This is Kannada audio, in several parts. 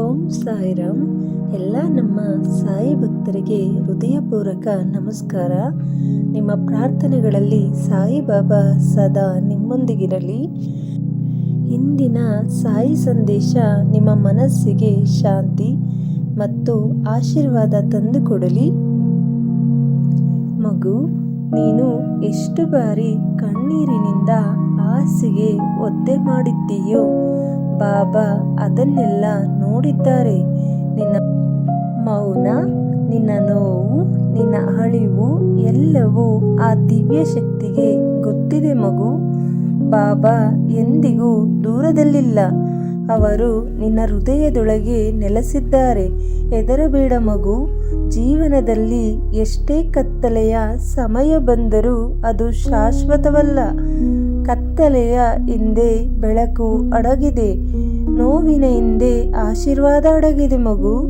ಓಂ ಸಾಯಿರಾಮ್. ಎಲ್ಲ ನಮ್ಮ ಸಾಯಿ ಭಕ್ತರಿಗೆ ಹೃದಯಪೂರ್ವಕ ನಮಸ್ಕಾರ. ನಿಮ್ಮ ಪ್ರಾರ್ಥನೆಗಳಲ್ಲಿ ಸಾಯಿಬಾಬಾ ಸದಾ ನಿಮ್ಮೊಂದಿಗಿರಲಿ. ಇಂದಿನ ಸಾಯಿ ಸಂದೇಶ ನಿಮ್ಮ ಮನಸ್ಸಿಗೆ ಶಾಂತಿ ಮತ್ತು ಆಶೀರ್ವಾದ ತಂದುಕೊಡಲಿ ಮಗು, ನೀನು ಎಷ್ಟು ಬಾರಿ ಕಣ್ಣೀರಿನಿಂದ ಹಾಸಿಗೆ ಒದ್ದೆ ಮಾಡಿದ್ದೀಯೋ ಬಾಬಾ ಅದನ್ನೆಲ್ಲ ನೋಡಿದ್ದಾರೆ. ನಿನ್ನ ಮೌನ, ನಿನ್ನ ನೋವು, ನಿನ್ನ ಅಳಿವು ಎಲ್ಲವೂ ಆ ದಿವ್ಯ ಶಕ್ತಿಗೆ ಗೊತ್ತಿದೆ ಮಗು. ಬಾಬಾ ಎಂದಿಗೂ ದೂರದಲ್ಲಿಲ್ಲ. ಅವರು ನಿನ್ನ ಹೃದಯದೊಳಗೆ ನೆಲೆಸಿದ್ದಾರೆ. ಹೆದರಬೇಡ ಮಗು. ಜೀವನದಲ್ಲಿ ಎಷ್ಟೇ ಕತ್ತಲೆಯ ಸಮಯ ಬಂದರೂ ಅದು ಶಾಶ್ವತವಲ್ಲ. ಕತ್ತಲೆಯ ಹಿಂದೆ ಬೆಳಕು ಅಡಗಿದೆ. ನೋವಿನ ಹಿಂದೆ ಆಶೀರ್ವಾದ ಅಡಗಿದೆ ಮಗು.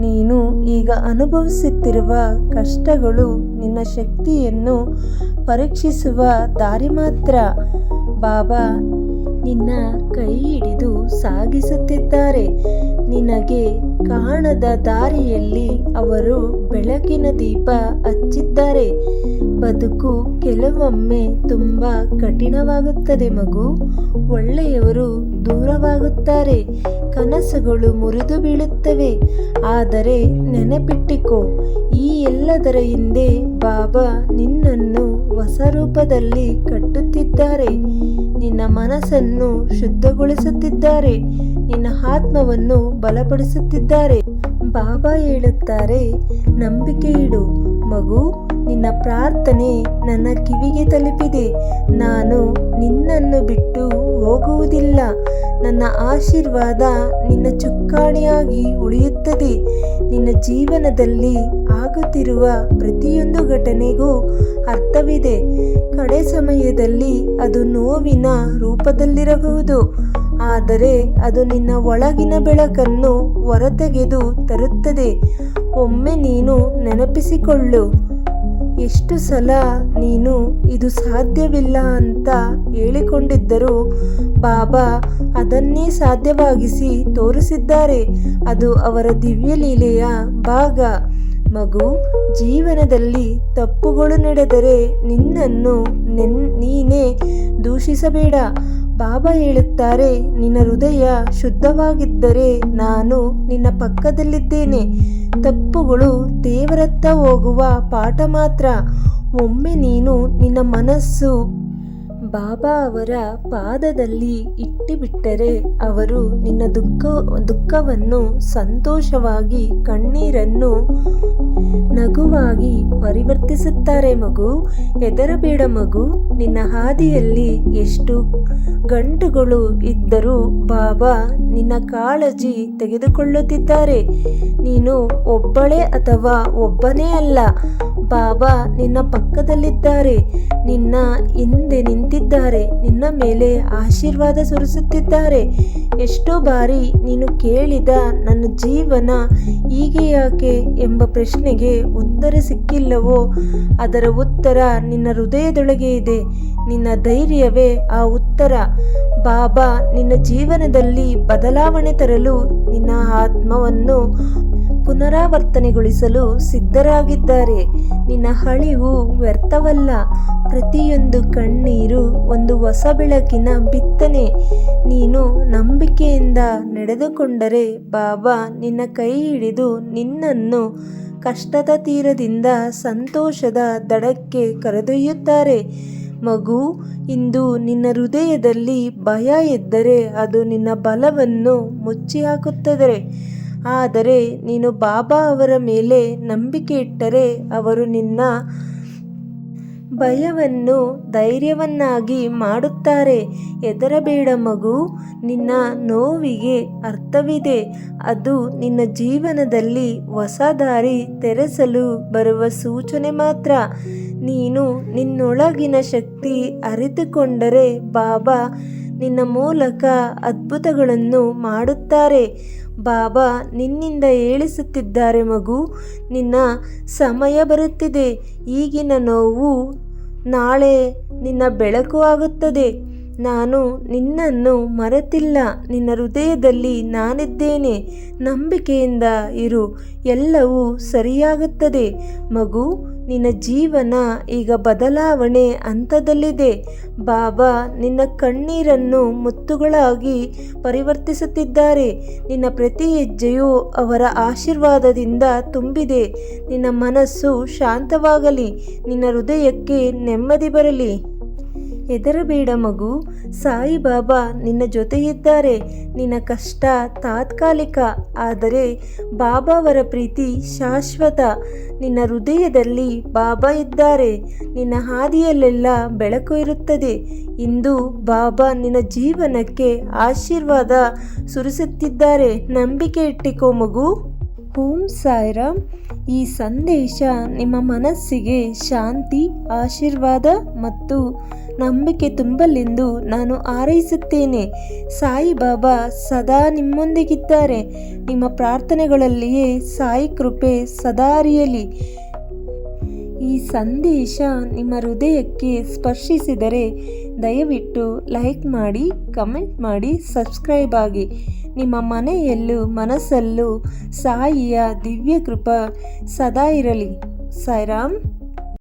ನೀನು ಈಗ ಅನುಭವಿಸುತ್ತಿರುವ ಕಷ್ಟಗಳು ನಿನ್ನ ಶಕ್ತಿಯನ್ನು ಪರೀಕ್ಷಿಸುವ ದಾರಿ ಮಾತ್ರ. ಬಾಬಾ, ನಿನ್ನ ಕೈ ಹಿಡಿದು ಸಾಗಿಸುತ್ತಿದ್ದಾರೆ. ನಿನಗೆ ಕಾಣದ ದಾರಿಯಲ್ಲಿ ಅವರು ಬೆಳಕಿನ ದೀಪ ಹಚ್ಚಿದ್ದಾರೆ. ಬದುಕು ಕೆಲವೊಮ್ಮೆ ತುಂಬ ಕಠಿಣವಾಗುತ್ತದೆ ಮಗು. ಒಳ್ಳೆಯವರು ದೂರವಾಗುತ್ತಾರೆ. ಕನಸುಗಳು ಮುರಿದು ಬೀಳುತ್ತವೆ. ಆದರೆ ನೆನಪಿಟ್ಟಿಕೋ, ಈ ಎಲ್ಲದರ ಹಿಂದೆ ಬಾಬಾ ನಿನ್ನನ್ನು ಹೊಸ ರೂಪದಲ್ಲಿ ಕಟ್ಟುತ್ತಿದ್ದಾರೆ. ನಿನ್ನ ಮನಸ್ಸನ್ನು ಶುದ್ಧಗೊಳಿಸುತ್ತಿದ್ದಾರೆ. ನಿನ್ನ ಆತ್ಮವನ್ನು ಬಲಪಡಿಸುತ್ತಿದ್ದಾರೆ. ಬಾಬಾ ಹೇಳುತ್ತಾರೆ, ನಂಬಿಕೆ ಇಡು. ಮಗು, ನಿನ್ನ ಪ್ರಾರ್ಥನೆ ನನ್ನ ಕಿವಿಗೆ ತಲುಪಿದೆ. ನಾನು ನಿನ್ನನ್ನು ಬಿಟ್ಟು ಹೋಗುವುದಿಲ್ಲ. ನನ್ನ ಆಶೀರ್ವಾದ ನಿನ್ನ ಚುಕ್ಕಾಣಿಯಾಗಿ ಉಳಿಯುತ್ತದೆ. ನಿನ್ನ ಜೀವನದಲ್ಲಿ ಆಗುತ್ತಿರುವ ಪ್ರತಿಯೊಂದು ಘಟನೆಗೂ ಅರ್ಥವಿದೆ. ಕಡೆ ಸಮಯದಲ್ಲಿ ಅದು ನೋವಿನ ರೂಪದಲ್ಲಿರಬಹುದು. ಆದರೆ ಅದು ನಿನ್ನ ಒಳಗಿನ ಬೆಳಕನ್ನು ಹೊರತೆಗೆದು ತರುತ್ತದೆ. ಒಮ್ಮೆ ನೀನು ನೆನಪಿಸಿಕೊಳ್ಳು, ಎಷ್ಟು ಸಲ ನೀನು ಇದು ಸಾಧ್ಯವಿಲ್ಲ ಅಂತ ಹೇಳಿಕೊಂಡಿದ್ದರೂ ಬಾಬಾ ಅದನ್ನೇ ಸಾಧ್ಯವಾಗಿಸಿ ತೋರಿಸಿದ್ದಾರೆ. ಅದು ಅವರ ದಿವ್ಯಲೀಲೆಯ ಭಾಗ. ಮಗು, ಜೀವನದಲ್ಲಿ ತಪ್ಪುಗಳು ನಡೆದರೆ ನಿನ್ನನ್ನು ನೆನ್, ನೀನೇ ದೂಷಿಸಬೇಡ. ಬಾಬಾ ಹೇಳುತ್ತಾರೆ, ನಿನ್ನ ಹೃದಯ ಶುದ್ಧವಾಗಿದ್ದರೆ ನಾನು ನಿನ್ನ ಪಕ್ಕದಲ್ಲಿದ್ದೇನೆ. ತಪ್ಪುಗಳು ದೇವರತ್ತ ಹೋಗುವ ಪಾಠ ಮಾತ್ರ. ಒಮ್ಮೆ ನೀನು ನಿನ್ನ ಮನಸ್ಸು ಬಾಬಾ ಅವರ ಪಾದದಲ್ಲಿ ಇಟ್ಟಿಬಿಟ್ಟರೆ ಅವರು ನಿನ್ನ ದುಃಖ, ದುಃಖವನ್ನು ಸಂತೋಷವಾಗಿ ಕಣ್ಣೀರನ್ನು ನಗುವಾಗಿ ಪರಿವರ್ತಿಸುತ್ತಾರೆ ಮಗು. ಹೆದರಬೇಡ ಮಗು. ನಿನ್ನ ಹಾದಿಯಲ್ಲಿ ಎಷ್ಟು ಗಂಟುಗಳು ಇದ್ದರೂ ಬಾಬಾ ನಿನ್ನ ಕಾಳಜಿ ತೆಗೆದುಕೊಳ್ಳುತ್ತಿದ್ದಾರೆ. ನೀನು ಒಬ್ಬಳೇ ಅಥವಾ ಒಬ್ಬನೇ ಅಲ್ಲ. ಬಾಬಾ ನಿನ್ನ ಪಕ್ಕದಲ್ಲಿದ್ದಾರೆ. ನಿನ್ನ ಹಿಂದೆ ನಿಂತಿದ್ದಾರೆ ನಿನ್ನ ಮೇಲೆ ಆಶೀರ್ವಾದ ಸುರಿಸುತ್ತಿದ್ದಾರೆ. ಎಷ್ಟೋ ಬಾರಿ ನೀನು ಕೇಳಿದ ನನ್ನ ಜೀವನ ಹೀಗೆ ಯಾಕೆ ಎಂಬ ಪ್ರಶ್ನೆಗೆ ಉತ್ತರ ಸಿಕ್ಕಿಲ್ಲವೋ, ಅದರ ಉತ್ತರ ನಿನ್ನ ಹೃದಯದೊಳಗೆ ಇದೆ. ನಿನ್ನ ಧೈರ್ಯವೇ ಆ ಉತ್ತರ. ಬಾಬಾ, ನಿನ್ನ ಜೀವನದಲ್ಲಿ ಬದಲಾವಣೆ ತರಲು ನಿನ್ನ ಆತ್ಮವನ್ನು ಪುನರಾವರ್ತನೆಗೊಳಿಸಲು ಸಿದ್ಧರಾಗಿದ್ದಾರೆ. ನಿನ್ನ ಹಳಿವು ವ್ಯರ್ಥವಲ್ಲ. ಪ್ರತಿಯೊಂದು ಕಣ್ಣೀರು ಒಂದು ಹೊಸ ಬೆಳಕಿನ ಬಿತ್ತನೆ. ನೀನು ನಂಬಿಕೆಯಿಂದ ನಡೆದುಕೊಂಡರೆ ಬಾಬಾ, ನಿನ್ನ ಕೈ ಹಿಡಿದು ನಿನ್ನನ್ನು ಕಷ್ಟದ ತೀರದಿಂದ ಸಂತೋಷದ ದಡಕ್ಕೆ ಕರೆದೊಯ್ಯುತ್ತಾರೆ. ಮಗು, ಇಂದು ನಿನ್ನ ಹೃದಯದಲ್ಲಿ ಭಯ ಇದ್ದರೆ ಅದು ನಿನ್ನ ಬಲವನ್ನು ಮುಚ್ಚಿ ಹಾಕುತ್ತದೆ. ಆದರೆ ನೀನು ಬಾಬಾ ಅವರ ಮೇಲೆ ನಂಬಿಕೆ ಇಟ್ಟರೆ ಅವರು ನಿನ್ನ ಭಯವನ್ನು ಧೈರ್ಯವನ್ನಾಗಿ ಮಾಡುತ್ತಾರೆ. ಹೆದರಬೇಡ ಮಗು, ನಿನ್ನ ನೋವಿಗೆ ಅರ್ಥವಿದೆ. ಅದು ನಿನ್ನ ಜೀವನದಲ್ಲಿ ಹೊಸ ದಾರಿ ತೆರೆಸಲು ಬರುವ ಸೂಚನೆ ಮಾತ್ರ. ನೀನು ನಿನ್ನೊಳಗಿನ ಶಕ್ತಿ ಅರಿತುಕೊಂಡರೆ ಬಾಬಾ ನಿನ್ನ ಮೂಲಕ ಅದ್ಭುತಗಳನ್ನು ಮಾಡುತ್ತಾರೆ. ಬಾಬಾ ನಿನ್ನಿಂದ ಹೇಳಿಸುತ್ತಿದ್ದಾರೆ ಮಗು, ನಿನ್ನ ಸಮಯ ಬರುತ್ತಿದೆ. ಈಗಿನ ನೋವು ನಾಳೆ ನಿನ್ನ ಬೆಳಕು ಆಗುತ್ತದೆ. ನಾನು ನಿನ್ನನ್ನು ಮರೆತಿಲ್ಲ. ನಿನ್ನ ಹೃದಯದಲ್ಲಿ ನಾನಿದ್ದೇನೆ. ನಂಬಿಕೆಯಿಂದ ಇರು. ಎಲ್ಲವೂ ಸರಿಯಾಗುತ್ತದೆ. ಮಗು ನಿನ್ನ ಜೀವನ ಈಗ ಬದಲಾವಣೆ ಹಂತದಲ್ಲಿದೆ. ಬಾಬಾ ನಿನ್ನ ಕಣ್ಣೀರನ್ನು ಮುತ್ತುಗಳಾಗಿ ಪರಿವರ್ತಿಸುತ್ತಿದ್ದಾರೆ. ನಿನ್ನ ಪ್ರತಿ ಹೆಜ್ಜೆಯು ಅವರ ಆಶೀರ್ವಾದದಿಂದ ತುಂಬಿದೆ. ನಿನ್ನ ಮನಸ್ಸು ಶಾಂತವಾಗಲಿ. ನಿನ್ನ ಹೃದಯಕ್ಕೆ ನೆಮ್ಮದಿ ಬರಲಿ. ಹೆದರಬೇಡ ಮಗು. ಸಾಯಿಬಾಬಾ ನಿನ್ನ ಜೊತೆಯಿದ್ದಾರೆ. ನಿನ್ನ ಕಷ್ಟ ತಾತ್ಕಾಲಿಕ. ಆದರೆ ಬಾಬಾವರ ಪ್ರೀತಿ ಶಾಶ್ವತ. ನಿನ್ನ ಹೃದಯದಲ್ಲಿ ಬಾಬಾ ಇದ್ದಾರೆ. ನಿನ್ನ ಹಾದಿಯಲ್ಲೆಲ್ಲ ಬೆಳಕು ಇರುತ್ತದೆ. ಇಂದು ಬಾಬಾ ನಿನ್ನ ಜೀವನಕ್ಕೆ ಆಶೀರ್ವಾದ ಸುರಿಸುತ್ತಿದ್ದಾರೆ. ನಂಬಿಕೆ ಇಟ್ಟಿಕೋ ಮಗು. ಓಂ ಸಾಯಿರಾಮ್. ಈ ಸಂದೇಶ ನಿಮ್ಮ ಮನಸ್ಸಿಗೆ ಶಾಂತಿ, ಆಶೀರ್ವಾದ ಮತ್ತು ನಂಬಿಕೆ ತುಂಬಲೆಂದು ನಾನು ಹಾರೈಸುತ್ತೇನೆ. ಸಾಯಿಬಾಬಾ ಸದಾ ನಿಮ್ಮೊಂದಿಗಿದ್ದಾರೆ. ನಿಮ್ಮ ಪ್ರಾರ್ಥನೆಗಳಲ್ಲಿಯೇ ಸಾಯಿ ಕೃಪೆ ಸದಾ ಅರಿಯಲಿ. ಈ ಸಂದೇಶ ನಿಮ್ಮ ಹೃದಯಕ್ಕೆ ಸ್ಪರ್ಶಿಸಿದರೆ ದಯವಿಟ್ಟು ಲೈಕ್ ಮಾಡಿ, ಕಮೆಂಟ್ ಮಾಡಿ, ಸಬ್ಸ್ಕ್ರೈಬ್ ಆಗಿ. ನಿಮ್ಮ ಮನೆಯಲ್ಲೂ ಮನಸ್ಸಲ್ಲೂ ಸಾಯಿಯ ದಿವ್ಯ ಕೃಪ ಸದಾ ಇರಲಿ. ಸಾಯಿರಾಮ್.